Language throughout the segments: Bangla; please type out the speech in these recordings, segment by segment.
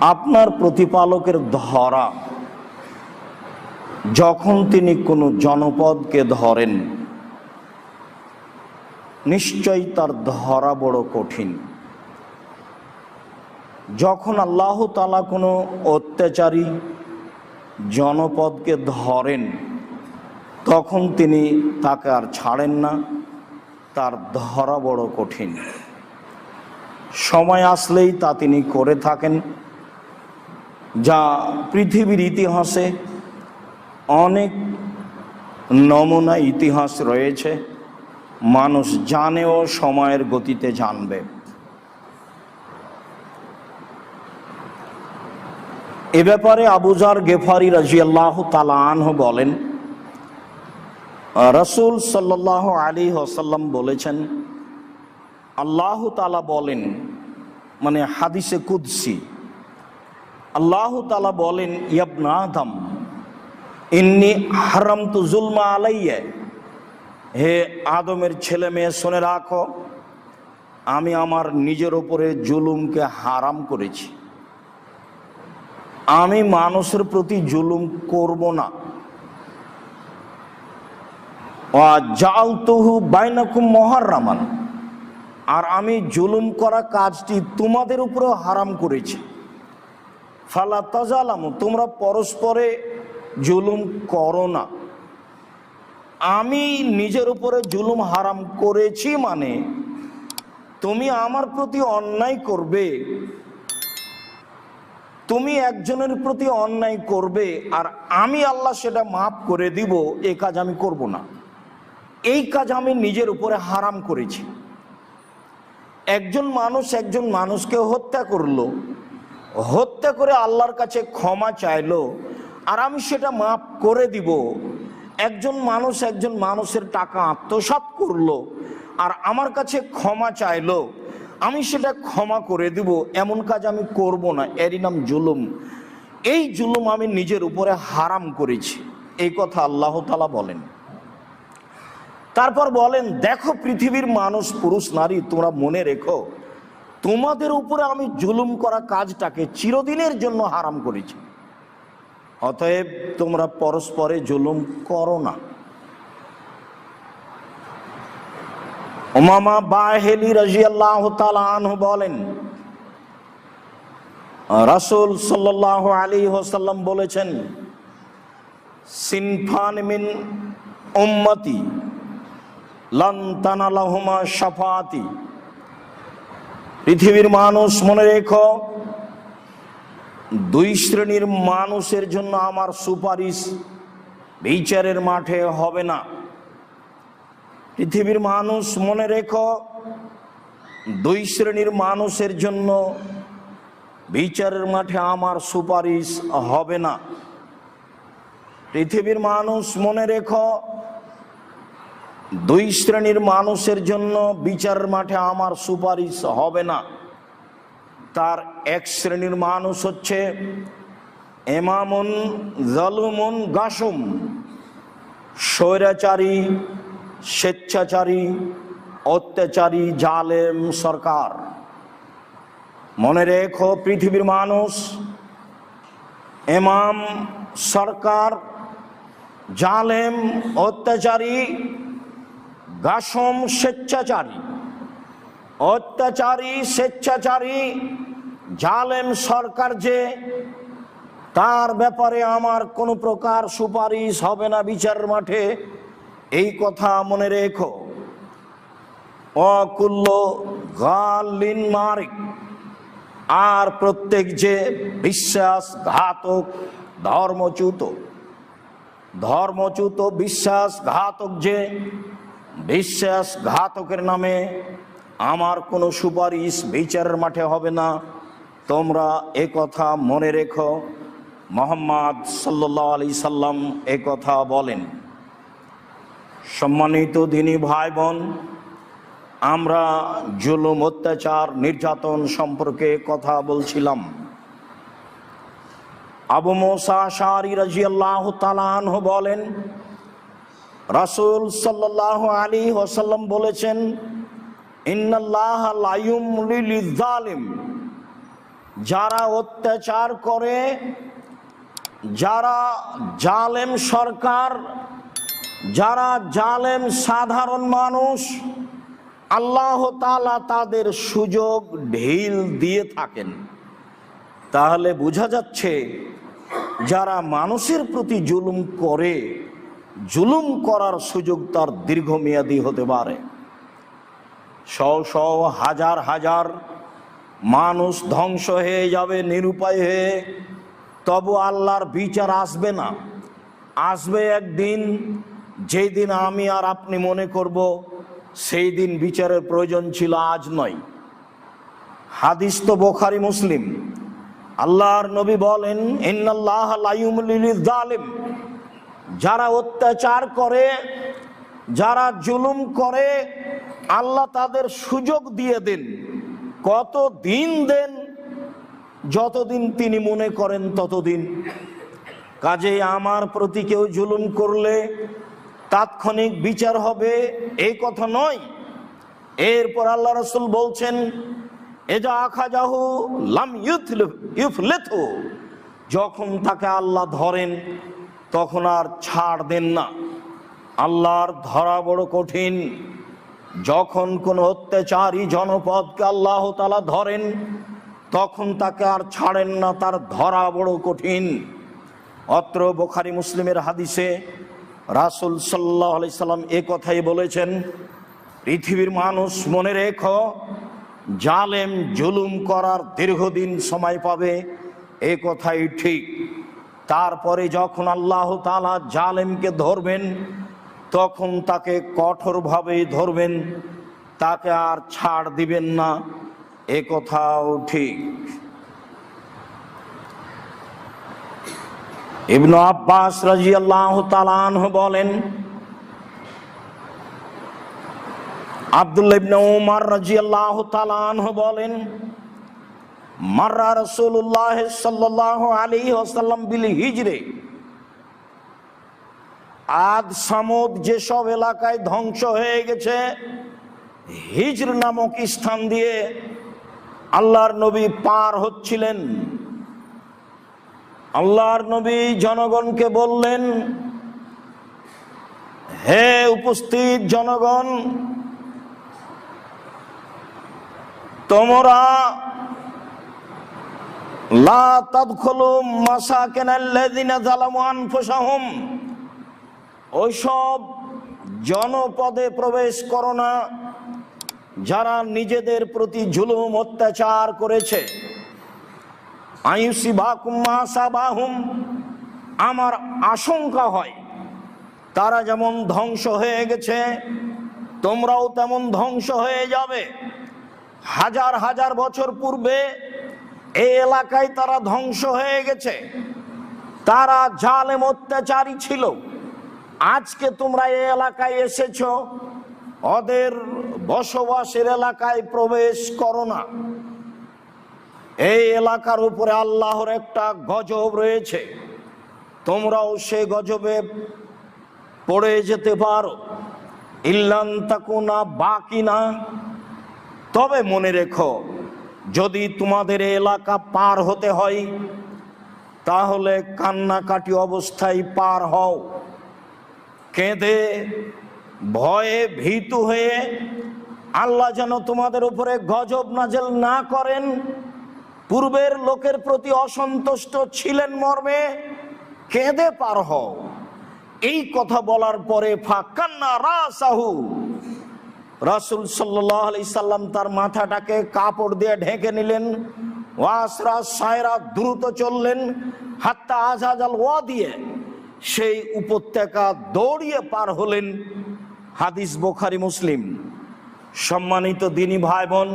আপনার প্রতিপালকের ধরা। যখন তিনি কোনো জনপদকে ধরেন, নিশ্চয়ই তার ধরা বড় কঠিন। যখন আল্লাহ তালা কোনো অত্যাচারী জনপদকে ধরেন, তখন তিনি তাকে আর ছাড়েন না, তার ধরা বড় কঠিন। সময় আসলেই তা তিনি করে থাকেন। যা পৃথিবীর ইতিহাসে অনেক নমুনা ইতিহাস রয়েছে। মানুষ জানেও সময়ের গতিতে জানবে। এ ব্যাপারে আবুজার গেফারি রাজিয়াল্লাহ তালাহ বলেন, রসুল সাল্লাহ আলী ওসাল্লাম বলেছেন, আল্লাহ তালা বলেন মানে হাদিসে কুদ্সি আল্লাহ তালা বলেন, ইয়াবনা আদম, ইন্নি হারাম তু জুলমা আলাইয়া। হে আদমের ছেলে মেয়ে, শুনে রাখো, আমি আমার নিজের ওপরে জুলুমকে হারাম করেছি। আমি মানুষের প্রতি জুলুম করব না। জাল তহু বাইনাকুম মহারামান আর আমি জুলুম করা কাজটি তোমাদের উপরেও হারাম করেছি। ফালা তাজালাম, তোমরা পরস্পরে জুলুম করো না। আমি নিজের উপরে জুলুম হারাম করেছি মানে তুমি আমার প্রতি অন্যায় করবে, তুমি একজনের প্রতি অন্যায় করবে, আর আমি আল্লাহ সেটা মাফ করে দিব, এ কাজ আমি করব না। এই কাজ আমি নিজের উপরে হারাম করেছি। একজন মানুষ একজন মানুষকে হত্যা করল হত্যা করে আল্লাহর কাছে ক্ষমা চাইলো, আর আমি সেটা মাফ করে দিব। একজন মানুষ একজন মানুষের টাকা আত্মসাত করল, আর আমার কাছে ক্ষমা চাইলো, আমি সেটা ক্ষমা করে দিব, এমন কাজ আমি করব না। এরই নাম জুলুম। এই জুলুম আমি নিজের উপরে হারাম করেছি, এই কথা আল্লাহ তালা বলেন। তারপর বলেন, দেখো পৃথিবীর মানুষ, পুরুষ, নারী, তোমরা মনে রেখো তোমাদের উপরে আমি জুলুম করা কাজটাকে চিরদিনের জন্য হারাম করেছি। অতএব তোমরা পরস্পরে জুলুম করো না। ওমামা বাহেলি রাজিয়াল্লাহ তালাহ বলেন, রাসুল সাল্লাহ আলী হোসাল্লাম বলেছেন, সিনফান মিন উম্মতি লন্তানালাহুমা সাফাতি পৃথিবীর মানুষ মনে রেখো, দুই শ্রেণির মানুষের জন্য আমার সুপারিশ বিচারের মাঠে হবে না। পৃথিবীর মানুষ মনে রেখো, দুই শ্রেণির মানুষের জন্য বিচারের মাঠে আমার সুপারিশ হবে না। পৃথিবীর মানুষ মনে রেখো দুই শ্রেণির মানুষের জন্য বিচার মাঠে আমার সুপারিশ হবে না। তার এক শ্রেণির মানুষ হচ্ছে এমামুন, জালুমুন, গাসুম। স্বৈরাচারী, স্বেচ্ছাচারী, অত্যাচারী, জালেম সরকার। মনে রেখো পৃথিবীর মানুষ, এমাম, সরকার, জালেম, অত্যাচারী গাসম স্বেচ্ছাচারী, অত্যাচারী স্বেচ্ছাচারী, জালেম সরকার যে, তার ব্যাপারে আমার কোনো প্রকার সুপারিশ হবে না বিচার মাঠে। এই কথা মনে রেখো। অকুল্ল গালিন মারিক, আর প্রত্যেক যে বিশ্বাস ঘাতক ধর্মচ্যুত ধর্মচ্যুত বিশ্বাস ঘাতক যে বিশ্বাসঘাতকের নামে আমার কোনো সুপারিশ বিচারের মাঠে হবে না। তোমরা এ কথা মনে রেখো। মোহাম্মদ সাল্লাহ আলি সাল্লাম এ কথা বলেন। সম্মানিত দিনী ভাই বোন আমরা জুলুম, অত্যাচার, নির্যাতন সম্পর্কে কথা বলছিলাম। আবু মোসা শারি রাজিয়াল্লাহ তালাহ বলেন রাসুল সাল্লাহ আলী ওসাল্লাম বলেছেন যারা অত্যাচার করে, যারা জালেম সরকার, যারা জালেম সাধারণ মানুষ, আল্লাহ তালা তাদের সুযোগ ঢিল দিয়ে থাকেন। তাহলে বোঝা যাচ্ছে, যারা মানুষের প্রতি জুলুম করে জুলুম করার সুযোগ তার দীর্ঘমেয়াদী হতে পারে। শ শ হাজার হাজার মানুষ ধ্বংস হয়ে যাবে, নিরুপায় হয়ে। তবু আল্লাহর বিচার আসবে না। আসবে একদিন যেই দিন আমি আর আপনি মনে করব সেই দিন বিচারের প্রয়োজন ছিল, আজ নয়। হাদিস তো বোখারি মুসলিম। আল্লাহর নবী বলেন, ইন্নাল্লাহ জালিম। যারা অত্যাচার করে, যারা জুলুম করে, আল্লাহ তাদের সুযোগ দিয়ে দেন। কত দিন দেন, যতদিন তিনি মনে করেন ততদিন। কাজে আমার প্রতি কেউ জুলুম করলে তাৎক্ষণিক বিচার হবে এই কথা নয়। এরপর আল্লাহ রসুল বলছেন, এজা আখা যাহু লাম ইউথ ইউফলেথু। যখন তাকে আল্লাহ ধরেন তখন আর ছাড় দেন না। আল্লাহর ধরা বড় কঠিন। যখন কোন অত্যাচারী জনপদকে আল্লাহ তালা ধরেন, তখন তাকে আর ছাড়েন না, তার ধরা বড় কঠিন। অত্র বোখারি মুসলিমের হাদিসে রাসুল সাল্লাহ সাল্লাম এ কথাই বলেছেন, পৃথিবীর মানুষ মনে রেখো, জালেম জুলুম করার দীর্ঘদিন সময় পাবে, এ কথাই ঠিক। তারপরে যখন আল্লাহ তালা জালেমকে ধরবেন, তখন তাকে কঠোরভাবে ধরবেন, তাকে আর ছাড় দিবেন না। এ কথাও ঠিক। ইবনু আব্বাস রাজিয়াল্লাহ তালানহ বলেন, আব্দুল্লাহ উমর রাজিয়াল্লাহু তাআলা আনহু বলেন মাররা রাসূলুল্লাহ সাল্লাল্লাহু আলাইহি ওয়াসাল্লাম বিল হিজরে। আদ সামুদ যেসব এলাকায় ধ্বংস হয়ে গেছে, হিজর নামক স্থান দিয়ে আল্লাহর নবী পার হচ্ছিলেন। আল্লাহর নবী জনগণকে বললেন, হে উপস্থিত জনগণ, তোমরা জনপদে প্রবেশ করো না, যারা নিজেদের প্রতি জুলুম, অত্যাচার করেছে। আয়ুসি বাহুম আমার আশঙ্কা হয় তারা যেমন ধ্বংস হয়ে গেছে, তোমরাও তেমন ধ্বংস হয়ে যাবে। হাজার হাজার বছর পূর্বে এলাকায় তারা ধ্বংস হয়ে গেছে। তারা জালেম অত্যাচারী ছিল। আজকে তোমরা এ এলাকায় এসেছ। ওদের বসবাসের এলাকায় প্রবেশ করো না। এই এলাকার উপরে আল্লাহর একটা গজব রয়েছে। তোমরাও সে গজবে পড়ে যেতে পারো। ইল্লান তাকুনা বাকি না তবে মনে রেখো যদি তোমাদের এলাকা পার হতে হয়, তাহলে কান্নাকাটি অবস্থায় পার হও। কেঁদে, ভয়ে ভীতু হয়ে আল্লাহ যেন তোমাদের উপরে গজব নাজেল না করেন। পূর্বের লোকের প্রতি অসন্তুষ্ট ছিলেন মর্মে, কেঁদে পার হও। এই কথা বলার পরে ফাঁকান্না রাসাহু। রাসুল সাল্লাহ সাল্লাম তার মাথাটাকে কাপড় দিয়ে ঢেকে নিলেন। ওয়াসরা, সায়রা দ্রুত চললেন। হাত্তা আজাজাল ওয়া দিয়ে সেই উপত্যকা দৌড়িয়ে পার হলেন হাদিস বোখারি, মুসলিম। সম্মানিত দিনী ভাই বোন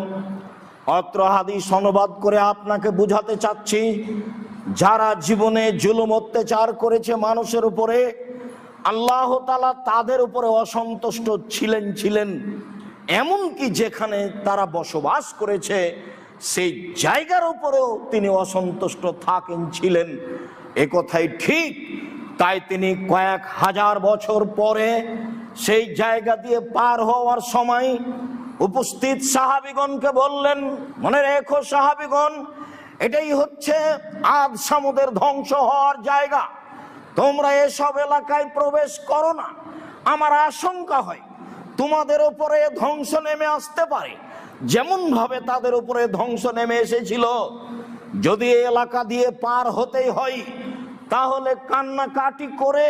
অত্র হাদিস অনুবাদ করে আপনাকে বুঝাতে চাচ্ছি, যারা জীবনে জুলুম অত্যাচার করেছে মানুষের উপরে, আল্লাহ তালা তাদের উপরে অসন্তুষ্ট ছিলেন ছিলেন। এমনকি যেখানে তারা বসবাস করেছে, সেই জায়গার উপরেও তিনি অসন্তুষ্ট থাকেন, ছিলেন। এ কথাই ঠিক। তাই তিনি কয়েক হাজার বছর পরে সেই জায়গা দিয়ে পার হওয়ার সময় উপস্থিত সাহাবিগণকে বললেন, মনে রেখো সাহাবিগণ, এটাই হচ্ছে আদ সামুদের ধ্বংস হওয়ার জায়গা। তোমরা এসব এলাকায় প্রবেশ করো না। আমার আশঙ্কা হয় তোমাদের উপরে ধ্বংস নেমে আসতে পারে। যেমন ভাবে তাদের উপরে ধ্বংস নেমে এসেছিল। যদি এলাকা দিয়ে পার হতেই হয়, তাহলে কান্নাকাটি করে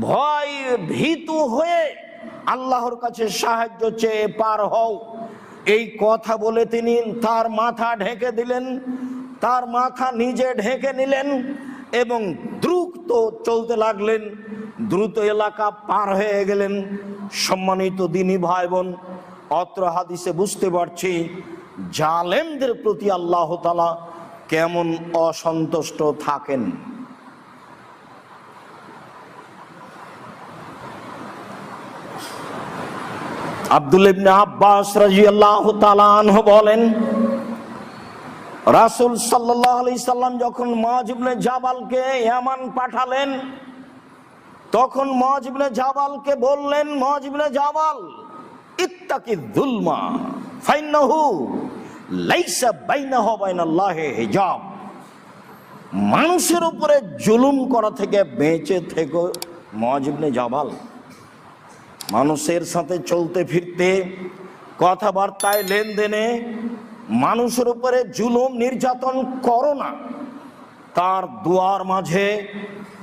ভয় ভীতু হয়ে আল্লাহর কাছে সাহায্য চেয়ে পার হও। এই কথা বলে তিনি তার মাথা ঢেকে দিলেন, তার মাথা নিজে ঢেকে নিলেন এবং দ্রুত চলতে লাগলেন। দ্রুত এলাকা পার হয়ে গেলেন। সম্মানিত দিনী ভাই বোন অত্র হাদিসে বুঝতে পারছি, জালেমদের প্রতি আল্লাহ তালা কেমন অসন্তুষ্ট থাকেন। আব্দুল ইবনে আব্বাস রাজিয়াল্লাহু তাআলা আনহু বলেন, রাসূল সাল্লাল্লাহু আলাইহি সাল্লাম যখন মুআজ ইবনে জাবালকে ইয়ামান পাঠালেন তখন মুআজ জাবালকে বললেন মুআজ ইবনে জাবাল, ইত্তাকি যুলমা, ফাইন্নাহু লাইসা বাইনাহু ওয়া বাইনাল্লাহি হিজাব। মানুষের উপরে জুলুম করা থেকে বেঁচে থেকো মুআজ ইবনে জাবাল। মানুষের সাথে চলতে ফিরতে, কথাবার্তায় লেনদেনে মানুষের উপরে জুলুম নির্যাতন করো না। তার দুয়ার মাঝে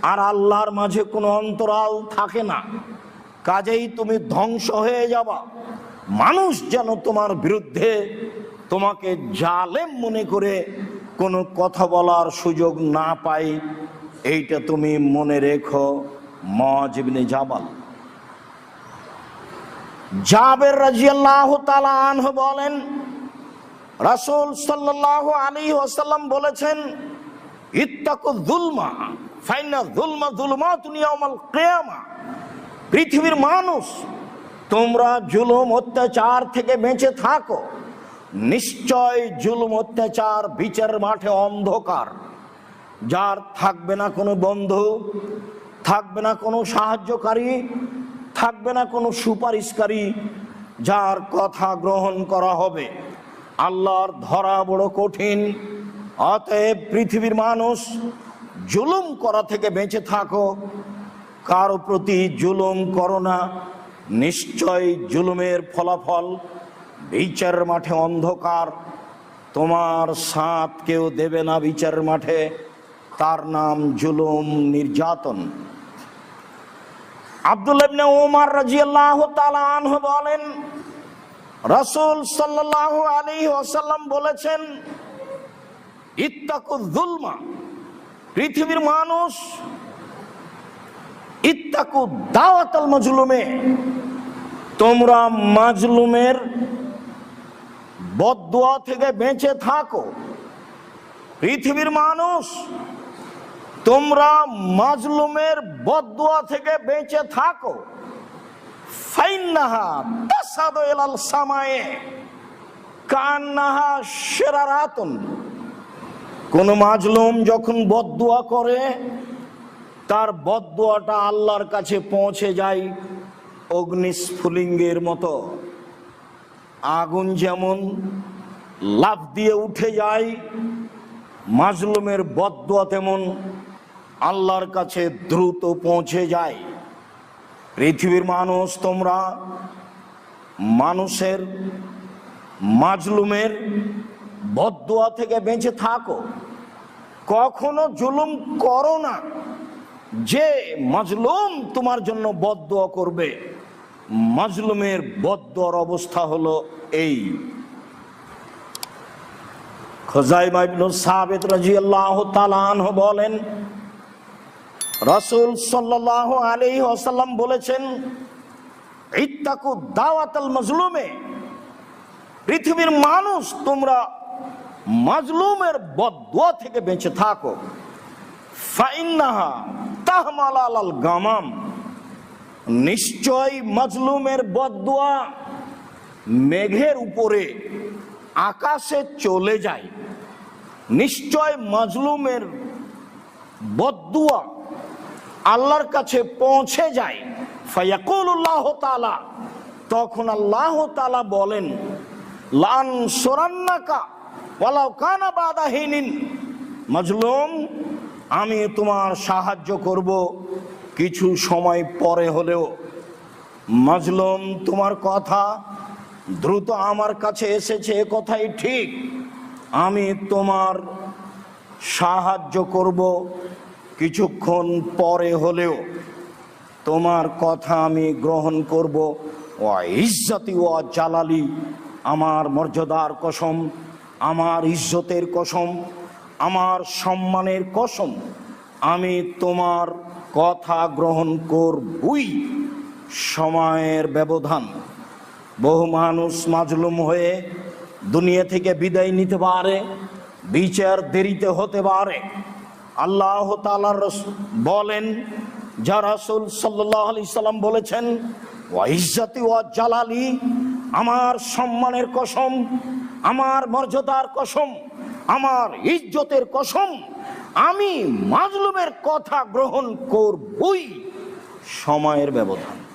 আর আল্লাহর মাঝে কোনো অন্তরাল থাকে না। কাজেই তুমি ধ্বংস হয়ে যাবা। মানুষ যেন তোমার বিরুদ্ধে তোমাকে জালেম মনে করে কোনো কথা বলার সুযোগ না পাই এইটা তুমি মনে রেখো মজিবনে জাবাল। জাবের রাজিয়াল্লাহ তালা আনহু বলেন, রাসূল সাল্লাল্লাহু আলাইহি ওয়াসাল্লাম বলেছেন ইত্তাকু যুলমা পৃথিবীর মানুষ, তোমরা জুলুম অত্যাচার থেকে বেঁচে থাকো। নিশ্চয় জুলুম অত্যাচার বিচার মাঠে অন্ধকার। যার থাকবে না কোনো বন্ধু, থাকবে না কোনো সাহায্যকারী, থাকবে না কোনো সুপারিশকারী, যার কথা গ্রহণ করা হবে। আল্লাহর ধরা বড় কঠিন। অতএব পৃথিবীর মানুষ জুলুম করা থেকে বেঁচে থাকো। কারও প্রতি জুলুম করো না। নিশ্চয় জুলুমের ফলাফল বিচারের মাঠে অন্ধকার। তোমার সাথ কেউ দেবে না বিচারের মাঠে। তার নাম জুলুম নির্যাতন। আব্দুল ইবনে ওমর রাদিয়াল্লাহু তাআলা আনহু বলেন, রাসূল সাল্লাল্লাহু আলাইহি ওয়াসাল্লাম বলেছেন ইত্তাকু পৃথিবীর মানুষ, ইত্তাকু দাওয়াতাল মাজলুমে, তোমরা মাজলুমের বদদুয়া থেকে বেঁচে থাকো। পৃথিবীর মানুষ, তোমরা মাজলুমের বদুয়া থেকে বেঁচে থাকো। ফাইন্নাহা তাসাদু ইলাল সামায়ে, কান্নাহা শিরারাতুন। কোন মাজলুম যখন বদুয়া করে, তার বদুয়াটা আল্লাহর কাছে পৌঁছে যায় অগ্নিস্ফুলিঙ্গের মতো। আগুন যেমন লাফ দিয়ে উঠে যায়, মাজলুমের বদুয়া তেমন আল্লাহর কাছে দ্রুত পৌঁছে যায়। পৃথিবীর মানুষ তোমরা মানুষের, মাজলুমের বদুয়া থেকে বেঁচে থাকো। কখনো জুলুম করো না। যে মাজলুম তোমার জন্য বদুয়া করবে, মাজলুমের বদুয়ার অবস্থা হলো এই। সাবিত বলেন, রাসূল সাল্লাল্লাহু আলাইহি ওয়াসাল্লাম বলেছেন, ইত্তাকু দাওয়াতাল মাজলুমে, পৃথিবীর মানুষ তোমরা মাজলুমের বদদুয়া থেকে বেঁচে থাকো। ফাইন্নাহা তাহমাল আলাল গামাম। নিশ্চয় মাজলুমের বদদুয়া মেঘের উপরে, আকাশে চলে যায়। নিশ্চয় মাজলুমের বদুয়া আল্লাহর কাছে পৌঁছে যায়। ফায়াকুল্লাহ তালা তখন আল্লাহ তালা বলেন, লান সোরান্নাকা কানা মজলুম, আমি তোমার সাহায্য করব কিছু সময় পরে হলেও। মজলুম, তোমার কথা দ্রুত আমার কাছে এসেছে, এ কথাই ঠিক। আমি তোমার সাহায্য করব কিছুক্ষণ পরে হলেও। তোমার কথা আমি গ্রহণ করব। ও ইজ্জতি ও জালালি, আমার মর্যাদার কসম। আমার ইজ্জতের কসম, আমার সম্মানের কসম, আমি তোমার কথা গ্রহণ করবই। সময়ের ব্যবধান। বহু মানুষ মাজলুম হয়ে দুনিয়া থেকে বিদায় নিতে পারে, বিচার দেরিতে হতে পারে। আল্লাহ তালার বলেন, যা রাসুল সাল্লাহ আলি সাল্লাম বলেছেন ওয়াইজাতি ওয়া জালালি, আমার সম্মানের কসম আমার মর্যাদার কসম আমার ইজ্জতের কসম আমি মাজলুমের কথা গ্রহণ করবই সময়ের ব্যবধান।